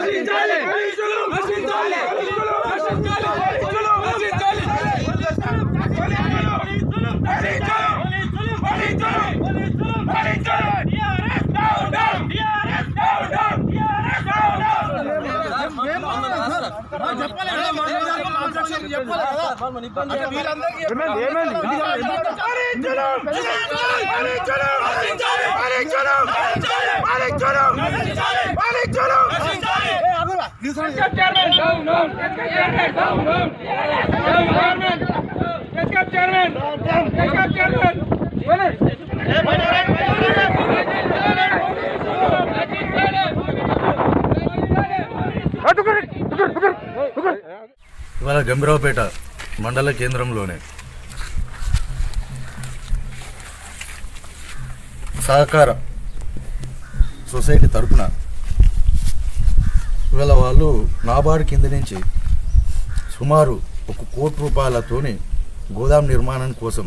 నశించాలి ఇవాళ గంభీరావుపేట మండల కేంద్రంలోనే సహకార సొసైటీ తరపున ఇవాళ వాళ్ళు నాబార్డు కింద నుంచి సుమారు ఒక కోటి రూపాయలతోని గోదాం నిర్మాణం కోసం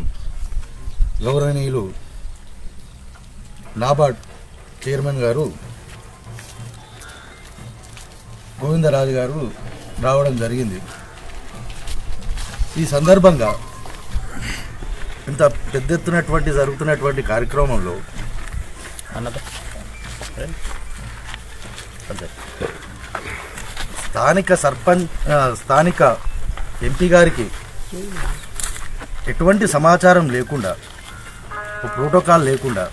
గౌరవనీయులు నాబార్డ్ చైర్మన్ గారు గోవిందరాజు గారు రావడం జరిగింది. ఈ సందర్భంగా ఇంత పెద్ద ఎత్తునటువంటి జరుగుతున్నటువంటి కార్యక్రమంలో స్థానిక సర్పంచ్ స్థానిక ఎంపీ గారికి ఎటువంటి సమాచారం లేకుండా ప్రోటోకాల్ లేకుండా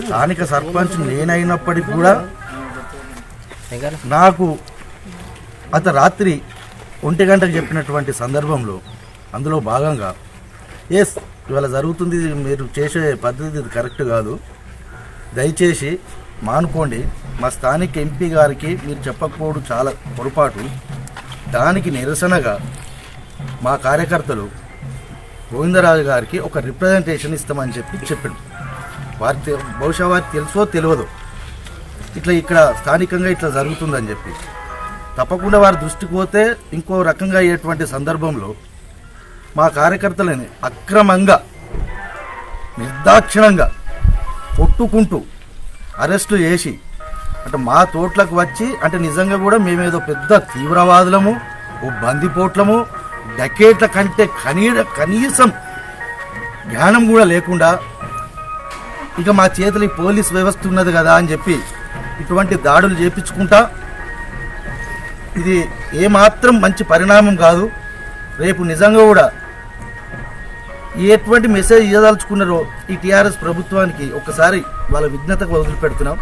స్థానిక సర్పంచ్ నేనైనప్పటికీ కూడా నాకు అత రాత్రి ఒంటి గంటకు చెప్పినటువంటి సందర్భంలో అందులో భాగంగా ఎస్ ఇవాళ జరుగుతుంది మీరు చేసే పద్ధతి ఇది కరెక్ట్ కాదు. దయచేసి మానుకోండి మా స్థానిక ఎంపీ గారికి మీరు చెప్పకపోవడం చాలా పొరపాటు. దానికి నిరసనగా మా కార్యకర్తలు గోవిందరాజు గారికి ఒక రిప్రజెంటేషన్ ఇస్తామని చెప్పి చెప్పాడు వారి బహుశా వారికి తెలుసో తెలియదు. ఇట్లా ఇక్కడ స్థానికంగా ఇట్లా జరుగుతుందని చెప్పి. తప్పకుండా వారి దృష్టికి పోతే ఇంకో రకంగా అయ్యేటువంటి సందర్భంలో మా కార్యకర్తలని అక్రమంగా నిర్దాక్షిణంగా కొట్టుకుంటూ అరెస్టు చేసి అంటే మా తోట్లకు వచ్చి అంటే నిజంగా కూడా మేమేదో పెద్ద తీవ్రవాదులము ఓ బందిపోట్లము డకేట్ల కంటే కనీ కనీసం జ్ఞానం కూడా లేకుండా ఇక మా చేతులు పోలీస్ వ్యవస్థ ఉన్నది కదా అని చెప్పి ఇటువంటి దాడులు చేపించుకుంటా ఇది ఏమాత్రం మంచి పరిణామం కాదు. రేపు నిజంగా కూడా ఎటువంటి మెసేజ్ ఇవ్వదలుచుకున్నారో ఈ టీఆర్ఎస్ ప్రభుత్వానికి ఒక్కసారి వాళ్ళ విజ్ఞతకు వదిలిపెడుతున్నాం.